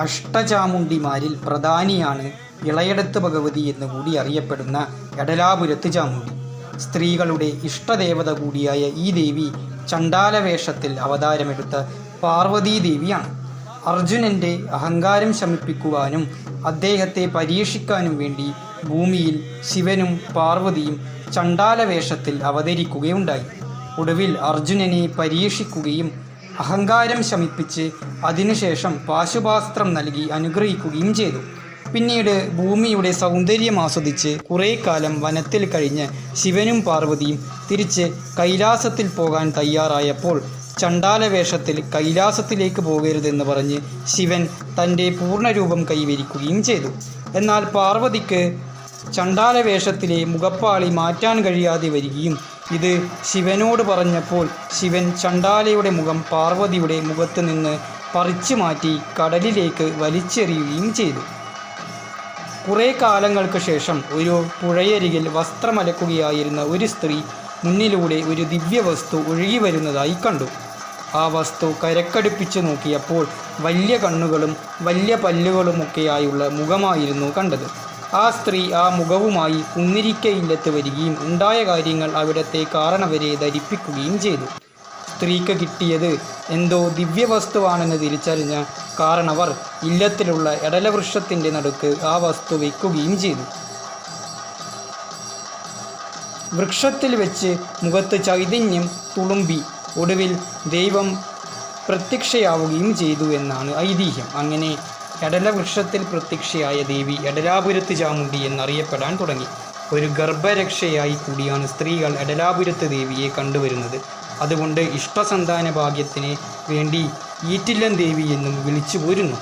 അഷ്ടചാമുണ്ടിമാരിൽ പ്രധാനിയാണ് ഇളയടത്ത് ഭഗവതി എന്ന് കൂടി അറിയപ്പെടുന്ന എടലാപുരത്ത് ചാമുണ്ടി സ്ത്രീകളുടെ ഇഷ്ടദേവത കൂടിയായ ഈ ദേവി ചണ്ടാലവേഷത്തിൽ അവതാരമെടുത്ത പാർവതീ ദേവിയാണ്. അർജുനന്റെ അഹങ്കാരം ശമിപ്പിക്കുവാനും അദ്ദേഹത്തെ പരീക്ഷിക്കാനും വേണ്ടി ഭൂമിയിൽ ശിവനും പാർവതിയും ചണ്ടാലവേഷത്തിൽ അവതരിക്കുകയുണ്ടായി. ഒടുവിൽ അർജുനനെ പരീക്ഷിക്കുകയും അഹങ്കാരം ശമിപ്പിച്ച് അതിനുശേഷം പാശുപാസ്ത്രം നൽകി അനുഗ്രഹിക്കുകയും ചെയ്തു. പിന്നീട് ഭൂമിയുടെ സൗന്ദര്യം ആസ്വദിച്ച് കുറേ കാലം വനത്തിൽ കഴിഞ്ഞ് ശിവനും പാർവതിയും തിരിച്ച് കൈലാസത്തിൽ പോകാൻ തയ്യാറായപ്പോൾ ചണ്ടാലവേഷത്തിൽ കൈലാസത്തിലേക്ക് പോകരുതെന്ന് പറഞ്ഞ് ശിവൻ തന്റെ പൂർണരൂപം കൈവരിക്കുകയും ചെയ്തു. എന്നാൽ പാർവതിക്ക് ചണ്ടാലവേഷത്തിലെ മുഖപ്പാളി മാറ്റാൻ കഴിയാതെ വരികയും ഇത് ശിവനോട് പറഞ്ഞപ്പോൾ ശിവൻ ചണ്ടാലയുടെ മുഖം പാർവതിയുടെ മുഖത്ത് നിന്ന് പറിച്ചു മാറ്റി കടലിലേക്ക് വലിച്ചെറിയുകയും ചെയ്തു. കുറേ കാലങ്ങൾക്ക് ശേഷം ഒരു പുഴയരികിൽ വസ്ത്രമലക്കുകയായിരുന്ന ഒരു സ്ത്രീ മുന്നിലൂടെ ഒരു ദിവ്യവസ്തു ഒഴുകി വരുന്നതായി കണ്ടു. ആ വസ്തു കരക്കടുപ്പിച്ച് നോക്കിയപ്പോൾ വലിയ കണ്ണുകളും വലിയ പല്ലുകളുമൊക്കെയായുള്ള മുഖമായിരുന്നു കണ്ടത്. ആ സ്ത്രീ ആ മുഖവുമായി കുന്നിരിക്കയില്ലത്ത് വരികയും ഉണ്ടായ കാര്യങ്ങൾ അവിടത്തെ കാരണവരെ ധരിപ്പിക്കുകയും ചെയ്തു. സ്ത്രീക്ക് കിട്ടിയത് എന്തോ ദിവ്യവസ്തുവാണെന്ന് തിരിച്ചറിഞ്ഞ കാരണവർ ഇല്ലത്തിലുള്ള എടലവൃക്ഷത്തിന്റെ നടുക്ക് ആ വസ്തു വയ്ക്കുകയും ചെയ്തു. വൃക്ഷത്തിൽ വെച്ച് മുഖത്ത് ചൈതന്യം തുളുമ്പി ഒടുവിൽ ദൈവം പ്രത്യക്ഷയാവുകയും ചെയ്തു എന്നാണ് ഐതിഹ്യം. അങ്ങനെ എടലവൃക്ഷത്തിൽ പ്രത്യക്ഷയായ ദേവി എടലാപുരത്ത് ചാമുണ്ടി എന്നറിയപ്പെടാൻ തുടങ്ങി. ഒരു ഗർഭരക്ഷയായി കൂടിയാണ് സ്ത്രീകൾ എടലാപുരത്ത് ദേവിയെ കണ്ടുവരുന്നത്. അതുകൊണ്ട് ഇഷ്ടസന്താന ഭാഗ്യത്തിന് വേണ്ടി ഈറ്റില്ലം ദേവി എന്നും വിളിച്ചു പോരുന്നു.